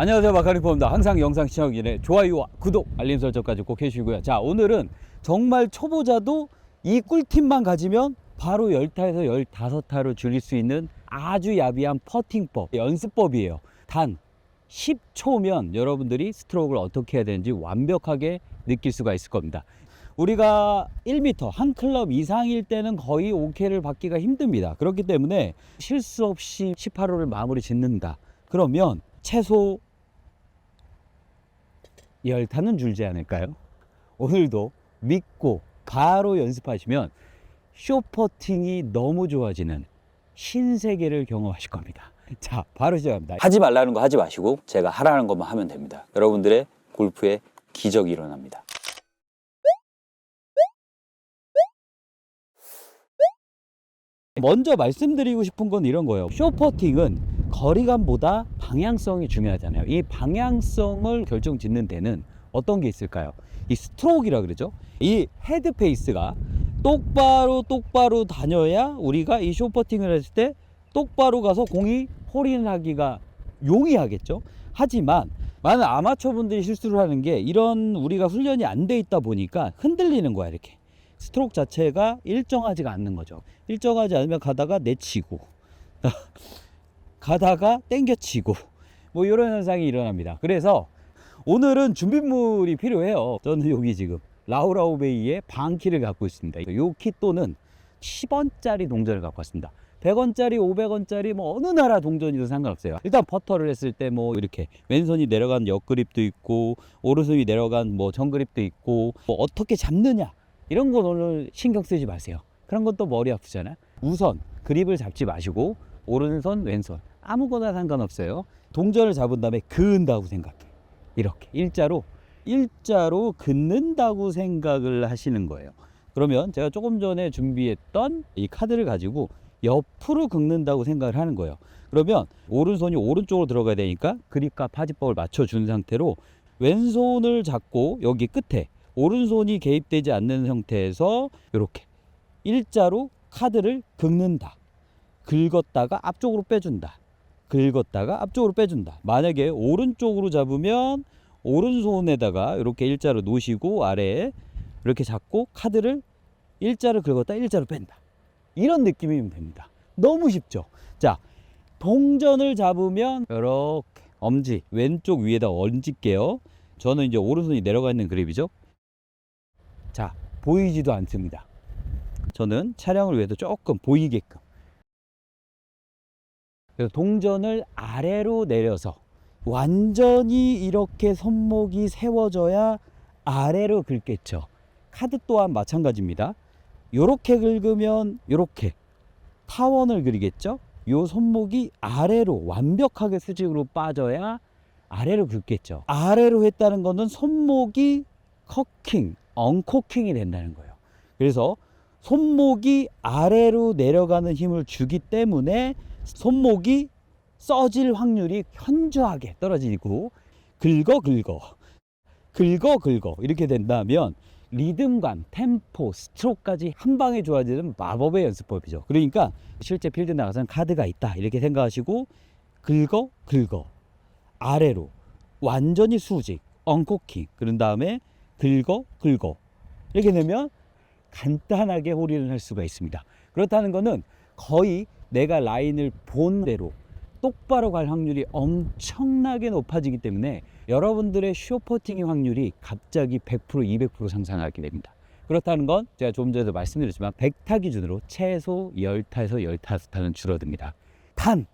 안녕하세요. 마카리포입니다. 항상 영상 시청하기 전에 좋아요와 구독 알림 설정까지 꼭 해주시고요. 자 오늘은 정말 초보자도 이 꿀팁만 가지면 바로 10타에서 15타로 줄일 수 있는 아주 야비한 퍼팅법 연습법이에요. 단 10초면 여러분들이 스트로크를 어떻게 해야 되는지 완벽하게 느낄 수가 있을 겁니다. 우리가 1m 한 클럽 이상일 때는 거의 5K를 받기가 힘듭니다. 그렇기 때문에 실수 없이 18호를 마무리 짓는다. 그러면 최소 열타는 줄지 않을까요? 오늘도 믿고 바로 연습하시면 쇼퍼팅이 너무 좋아지는 신세계를 경험하실 겁니다. 자, 바로 시작합니다. 하지 말라는 거 하지 마시고 제가 하라는 것만 하면 됩니다. 여러분들의 골프에 기적이 일어납니다. 먼저 말씀드리고 싶은 건 이런 거예요. 쇼퍼팅은 거리감보다 방향성이 중요하잖아요. 이 방향성을 결정 짓는 데는 어떤 게 있을까요? 이 스트로크라 그러죠. 이 헤드 페이스가 똑바로 똑바로 다녀야 우리가 이 쇼퍼팅을 했을 때 똑바로 가서 공이 홀인 하기가 용이하겠죠. 하지만 많은 아마추어 분들이 실수를 하는 게 이런 우리가 훈련이 안 돼 있다 보니까 흔들리는 거야 이렇게. 스트로크 자체가 일정하지가 않는 거죠. 일정하지 않으면 가다가 내치고 가다가 땡겨치고 뭐 이런 현상이 일어납니다. 그래서 오늘은 준비물이 필요해요. 저는 여기 지금 라우라우베이의 방키를 갖고 있습니다. 이 키 또는 10원짜리 동전을 갖고 왔습니다. 100원짜리, 500원짜리 뭐 어느 나라 동전이든 상관없어요. 일단 퍼터를 했을 때 뭐 이렇게 왼손이 내려간 옆그립도 있고 오른손이 내려간 뭐 정그립도 있고 뭐 어떻게 잡느냐 이런 건 오늘 신경 쓰지 마세요. 그런 건또 머리 아프잖아. 우선 그립을 잡지 마시고 오른손, 왼손 아무거나 상관없어요. 동전을 잡은 다음에 그은다고 생각해. 이렇게 일자로 일자로 긋는다고 생각을 하시는 거예요. 그러면 제가 조금 전에 준비했던 이 카드를 가지고 옆으로 긁는다고 생각을 하는 거예요. 그러면 오른손이 오른쪽으로 들어가야 되니까 그립과 파지법을 맞춰준 상태로 왼손을 잡고 여기 끝에 오른손이 개입되지 않는 상태에서 이렇게 일자로 카드를 긁는다. 긁었다가 앞쪽으로 빼준다. 긁었다가 앞쪽으로 빼준다. 만약에 오른쪽으로 잡으면 오른손에다가 이렇게 일자로 놓으시고 아래에 이렇게 잡고 카드를 일자로 긁었다 일자로 뺀다. 이런 느낌이면 됩니다. 너무 쉽죠? 자, 동전을 잡으면 이렇게 엄지 왼쪽 위에다 얹을게요. 저는 이제 오른손이 내려가 있는 그립이죠. 자, 보이지도 않습니다. 저는 촬영을 위해서 조금 보이게끔. 그래서 동전을 아래로 내려서 완전히 이렇게 손목이 세워져야 아래로 긁겠죠. 카드 또한 마찬가지입니다. 요렇게 긁으면 요렇게 타원을 그리겠죠. 요 손목이 아래로 완벽하게 수직으로 빠져야 아래로 긁겠죠. 아래로 했다는 거는 손목이 커킹, 언코킹이 된다는 거예요. 그래서 손목이 아래로 내려가는 힘을 주기 때문에 손목이 써질 확률이 현저하게 떨어지고 긁어 긁어 긁어 긁어 이렇게 된다면 리듬감, 템포, 스트로크까지 한 방에 좋아지는 마법의 연습법이죠. 그러니까 실제 필드 나가서는 카드가 있다 이렇게 생각하시고 긁어 긁어 아래로 완전히 수직 언코킹 그런 다음에 긁어 긁어 이렇게 되면 간단하게 홀인을 할 수가 있습니다. 그렇다는 것은 거의 내가 라인을 본 대로 똑바로 갈 확률이 엄청나게 높아지기 때문에 여러분들의 쇼퍼팅의 확률이 갑자기 100% 200% 상승하게 됩니다. 그렇다는 건 제가 조금 전에도 말씀드렸지만 100타 기준으로 최소 10타에서 15타는 줄어듭니다. 단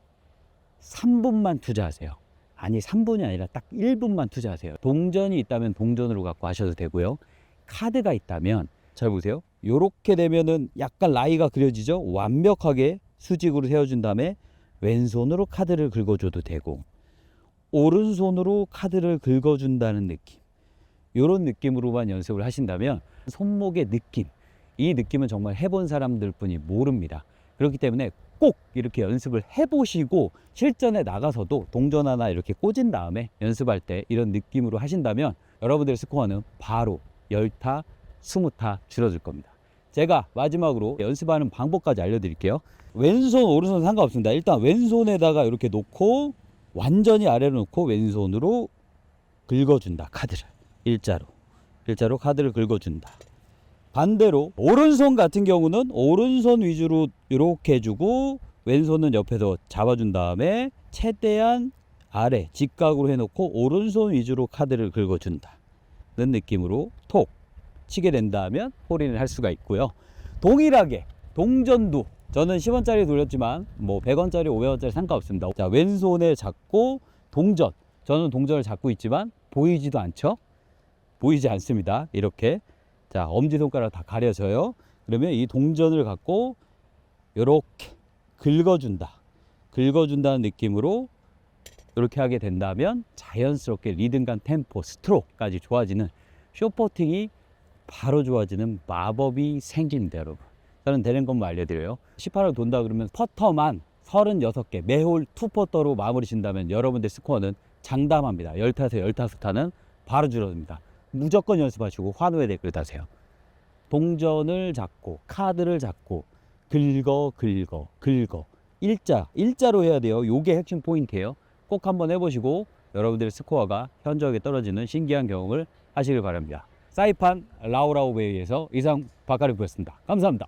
3분만 투자하세요. 아니 3분이 아니라 딱 1분만 투자하세요. 동전이 있다면 동전으로 갖고 하셔도 되고요. 카드가 있다면 잘 보세요. 요렇게 되면은 약간 라이가 그려지죠. 완벽하게 수직으로 세워준 다음에 왼손으로 카드를 긁어줘도 되고 오른손으로 카드를 긁어준다는 느낌. 이런 느낌으로만 연습을 하신다면 손목의 느낌 이 느낌은 정말 해본 사람들 뿐이 모릅니다. 그렇기 때문에 꼭 이렇게 연습을 해보시고 실전에 나가서도 동전 하나 이렇게 꽂은 다음에 연습할 때 이런 느낌으로 하신다면 여러분들의 스코어는 바로 10타, 20타 줄어들 겁니다 제가 마지막으로 연습하는 방법까지 알려드릴게요. 왼손 오른손 상관없습니다. 일단 왼손에다가 이렇게 놓고 완전히 아래로 놓고 왼손으로 긁어준다 카드를. 일자로. 일자로 카드를 긁어준다. 반대로 오른손 같은 경우는 오른손 위주로 이렇게 해주고 왼손은 옆에서 잡아준 다음에 최대한 아래 직각으로 해놓고 오른손 위주로 카드를 긁어준다 는 느낌으로 톡 치게 된다면 홀인을 할 수가 있고요. 동일하게 동전도 저는 10원짜리 돌렸지만 뭐 100원짜리 500원짜리 상관없습니다. 자 왼손에 잡고 동전 저는 동전을 잡고 있지만 보이지도 않죠? 보이지 않습니다. 이렇게 자 엄지손가락 다 가려져요. 그러면 이 동전을 갖고 이렇게 긁어준다. 긁어준다는 느낌으로 이렇게 하게 된다면 자연스럽게 리듬감, 템포, 스트로크까지 좋아지는 쇼퍼팅이 바로 좋아지는 마법이 생깁니다, 여러분. 저는 되는 것만 알려드려요. 18을 돈다 그러면 퍼터만 36개, 매홀 투퍼터로 마무리 신다면 여러분들 스코어는 장담합니다. 15, 15타는 바로 줄어듭니다. 무조건 연습하시고 환호의 댓글 다세요. 동전을 잡고 카드를 잡고 긁어 긁어 긁어 일자 일자로 해야 돼요. 요게 핵심 포인트예요. 꼭 한번 해보시고 여러분들의 스코어가 현저하게 떨어지는 신기한 경험을 하시길 바랍니다. 사이판 라우라우베이에서 이상 바카리 부였습니다. 감사합니다.